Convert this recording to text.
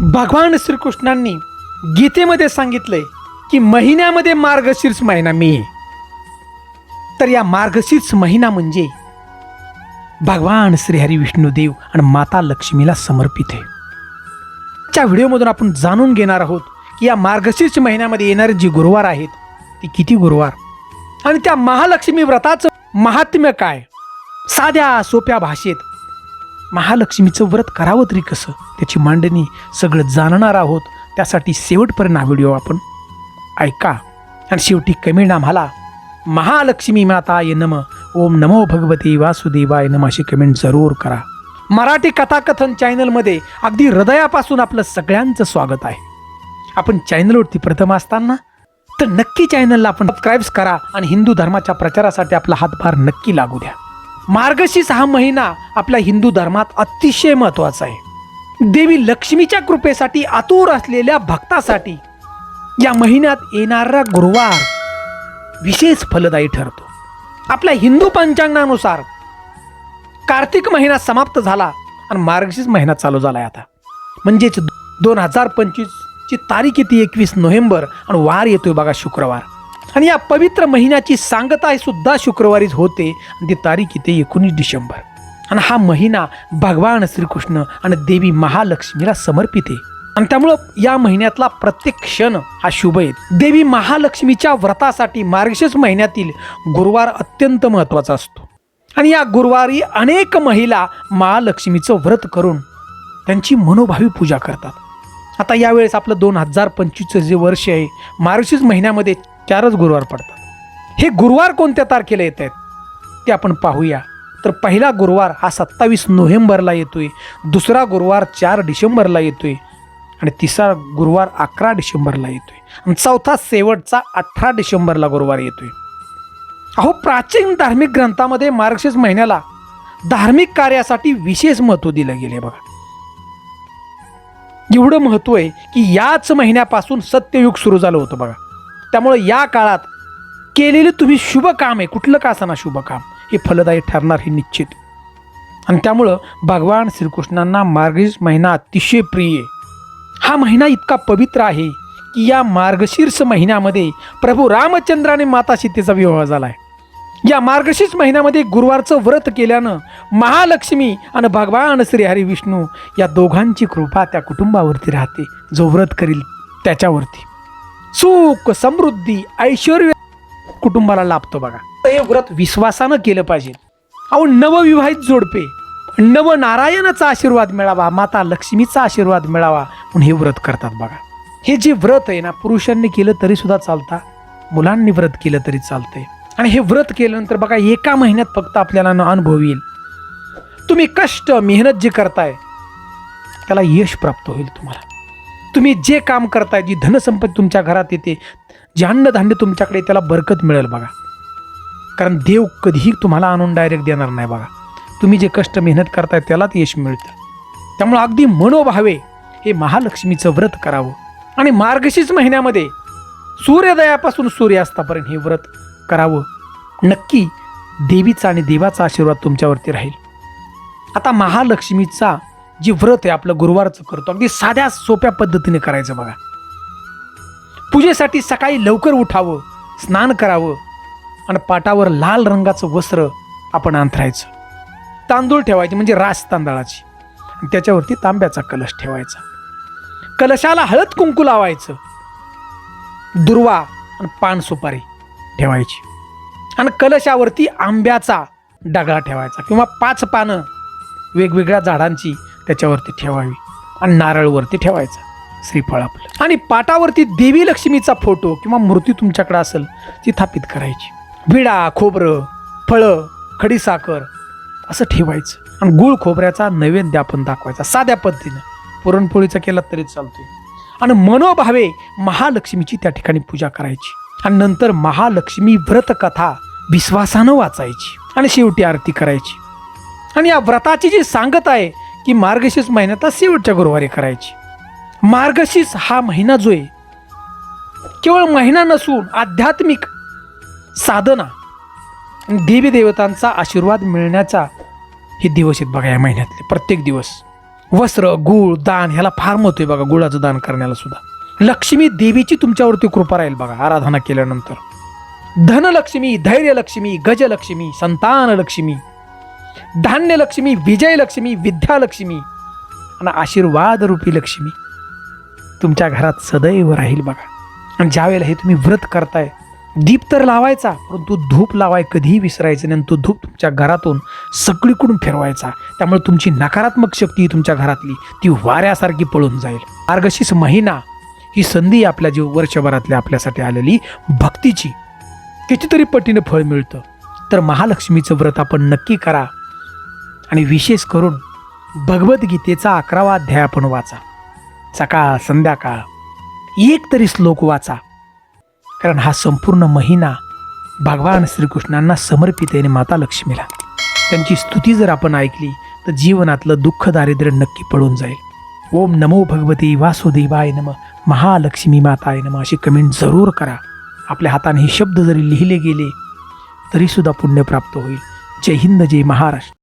भगवान श्रीकृष्णांनी गीतेमध्ये सांगितलंय की महिन्यामध्ये मार्गशीर्ष महिना मी आहे. तर या मार्गशीर्ष महिना म्हणजे भगवान श्रीहरी विष्णुदेव आणि माता लक्ष्मीला समर्पित आहे. च्या व्हिडिओमधून आपण जाणून घेणार आहोत की या मार्गशीर्ष महिन्यामध्ये येणारे जी गुरुवार आहेत ती किती गुरुवार? आणि त्या महालक्ष्मी व्रताचं महात्म्य काय? साध्या सोप्या भाषेत महालक्ष्मीचं व्रत करावं तरी कसं? त्याची मांडणी सगळं जाणणार आहोत. त्यासाठी शेवटपर्यंत हा व्हिडिओ आपण ऐका. आणि शेवटी कमेंट आम्हाला महालक्ष्मी माता ये नम. ओम नमो भगवती वासुदेवाय नम अशी कमेंट जरूर करा. मराठी कथाकथन चॅनलमध्ये अगदी हृदयापासून आपलं सगळ्यांचं स्वागत आहे. आपण चॅनलवरती प्रथम असताना तर नक्की चॅनलला आपण सबस्क्राईब्स करा आणि हिंदू धर्माच्या प्रचारासाठी आपला हातभार नक्की लागू द्या. मार्गशीर्ष हा महिना आपल्या हिंदू धर्मात अतिशय महत्त्वाचा आहे. देवी लक्ष्मीच्या कृपेसाठी आतुर असलेल्या भक्तासाठी या महिन्यात येणारा गुरुवार विशेष फलदायी ठरतो. आपल्या हिंदू पंचांगानुसार कार्तिक महिना समाप्त झाला आणि मार्गशीर्ष महिना चालू झाला आहे आता. म्हणजेच दोन हजार पंचवीसची तारीख येते एकवीस नोव्हेंबर आणि वार येतोय बघा शुक्रवार. आणि या पवित्र महिन्याची सांगता सुद्धा शुक्रवारीच होते. आणि ती तारीख येते एकोणीस डिसेंबर. आणि हा महिना भगवान श्रीकृष्ण आणि देवी महालक्ष्मीला समर्पित आहे. आणि त्यामुळं या महिन्यातला प्रत्येक क्षण हा शुभ आहे. देवी महालक्ष्मीच्या व्रतासाठी मार्गशीर्ष महिन्यातील गुरुवार अत्यंत महत्त्वाचा असतो. आणि या गुरुवारी अनेक महिला महालक्ष्मीचं व्रत करून त्यांची मनोभावी पूजा करतात. आता यावेळेस आपलं दोन हजार पंचवीसचं जे वर्ष आहे मार्गशीर्ष महिन्यामध्ये चारच गुरुवार पडतात. हे गुरुवार कोणत्या तारखेला येत आहेत? ते आपण पाहूया. तर पहिला गुरुवार हा सत्तावीस नोव्हेंबरला येतोय. दुसरा गुरुवार चार डिसेंबरला येतोय. आणि तिसरा गुरुवार अकरा डिसेंबरला येतोय. आणि चौथा शेवटचा अठरा डिसेंबरला गुरुवार येतोय. अहो प्राचीन धार्मिक ग्रंथामध्ये मार्गशीर्ष महिन्याला धार्मिक कार्यासाठी विशेष महत्त्व दिलं गेले बघा. एवढं महत्त्व आहे की याच महिन्यापासून सत्ययुग सुरू झालं होतं बघा. त्यामुळे या काळात केलेले तुम्ही शुभ काम आहे. कुठलं का असताना शुभ काम? हे फलदायी ठरणार हे निश्चित. आणि त्यामुळं भगवान श्रीकृष्णांना मार्गशीर्ष महिना अतिशय प्रिय आहे. हा महिना इतका पवित्र आहे की या मार्गशीर्ष महिन्यामध्ये प्रभू रामचंद्र आणि माता सीतेचा विवाह झाला आहे या मार्गशीर्ष महिन्यामध्ये गुरुवारचं व्रत केल्यानं महालक्ष्मी आणि भगवान श्रीहरी विष्णू या दोघांची कृपा त्या कुटुंबावरती राहते. जो व्रत करील त्याच्यावरती. सुख समृद्धी ऐश्वर कुटुंबाला लाभतो बघा. हे व्रत विश्वासानं केलं पाहिजे. अहो नवविवाहित जोडपे नवनारायणाचा आशीर्वाद मिळावा माता लक्ष्मीचा आशीर्वाद मिळावा म्हणून हे व्रत करतात बघा. हे जे व्रत आहे ना पुरुषांनी केलं तरी सुद्धा चालता मुलांनी व्रत केलं तरी चालतंय. आणि हे व्रत केल्यानंतर बघा एका महिन्यात फक्त आपल्याला न अनुभव येईल. तुम्ही कष्ट मेहनत जे करताय त्याला यश प्राप्त होईल तुम्हाला. तुम्ही जे काम करताय जी धनसंपत्ती तुमच्या घरात येते जे अन्नधान्य तुमच्याकडे त्याला बरकत मिळेल बघा. कारण देव कधीही तुम्हाला आणून डायरेक्ट देणार नाही बघा. तुम्ही जे कष्ट मेहनत करताय त्यालाच यश मिळतं. त्यामुळं अगदी मनोभावे हे महालक्ष्मीचं व्रत करावं. आणि मार्गशीर्ष महिन्यामध्ये सूर्योदयापासून सूर्यास्तापर्यंत हे व्रत करावं. नक्की देवीचा आणि देवाचा आशीर्वाद तुमच्यावरती राहील. आता महालक्ष्मीचा जी व्रत आहे आपलं गुरुवारचं करतो अगदी साध्या सोप्या पद्धतीने करायचं बघा. पूजेसाठी सकाळी लवकर उठावं स्नान करावं आणि पाटावर लाल रंगाचं वस्त्र आपण अंथरायचं. तांदूळ ठेवायचे म्हणजे रास तांदळाची. आणि त्याच्यावरती तांब्याचा कलश ठेवायचा. कलशाला हळद कुंकू लावायचं. दुर्वा आणि पान सुपारी ठेवायची. आणि कलशावरती आंब्याचा डगळा ठेवायचा किंवा पाच पानं वेगवेगळ्या झाडांची त्याच्यावरती ठेवावी आणि नारळवरती ठेवायचा श्रीफळ आपलं. आणि पाटावरती देवी लक्ष्मीचा फोटो किंवा मूर्ती तुमच्याकडे असेल ती थापित करायची. विडा खोबरं फळं खडीसाखर असं ठेवायचं. आणि गुळ खोबऱ्याचा नैवेद्य आपण दाखवायचा साध्या पद्धतीनं. पुरणपोळीचा केला तरी चालतो आणि मनोभावे महालक्ष्मीची त्या ठिकाणी पूजा करायची. आणि नंतर महालक्ष्मी व्रतकथा विश्वासानं वाचायची. आणि शेवटी आरती करायची. आणि या व्रताची जी सांगत आहे की मार्गशीर्ष महिन्यात शेवटच्या गुरुवारी करायची. मार्गशीर्ष हा महिना जो आहे केवळ महिना नसून आध्यात्मिक साधना देवी देवतांचा आशीर्वाद मिळण्याचा हे दिवस आहेत बघा या महिन्यातले. प्रत्येक दिवस वस्त्र गुळ दान ह्याला फार महत्त्व आहे बघा गुळाचं दान करण्याला सुद्धा. लक्ष्मी देवीची तुमच्यावरती कृपा राहील बघा आराधना केल्यानंतर. धनलक्ष्मी धैर्यलक्ष्मी गजलक्ष्मी संतानलक्ष्मी धान्यलक्ष्मी विजयलक्ष्मी विद्यालक्ष्मी आणि आशीर्वाद रूपी लक्ष्मी तुमच्या घरात सदैव राहील बघा आणि ज्यावेळेला हे तुम्ही व्रत करताय दीप तर लावायचा परंतु धूप लावाय कधीही विसरायचं नाही आणि तो धूप तुमच्या घरातून सगळीकडून फिरवायचा त्यामुळे तुमची नकारात्मक शक्ती तुमच्या घरातली ती वाऱ्यासारखी पळून जाईल मार्गशीस महिना ही संधी आपल्या जीव वर्षभरातल्या आपल्यासाठी आलेली भक्तीची कितीतरी पटीनं फळ मिळतं तर महालक्ष्मीचं व्रत आपण नक्की करा आणि विशेष करून भगवद्गीतेचा अकरावा अध्याय आपण वाचा. सकाळ संध्याकाळ एक तरी श्लोक वाचा. कारण हा संपूर्ण महिना भगवान श्रीकृष्णांना समर्पित आहे आणि माता लक्ष्मीला. त्यांची स्तुती जर आपण ऐकली तर जीवनातलं दुःख दारिद्र्य नक्की पडून जाईल. ओम नमो भगवती वासुदेवाय नम महालक्ष्मी माताय नम अशी कमेंट जरूर करा. आपल्या हाताने हे शब्द जरी लिहिले गेले तरीसुद्धा पुण्य प्राप्त होईल. जय हिंद जय महाराष्ट्र.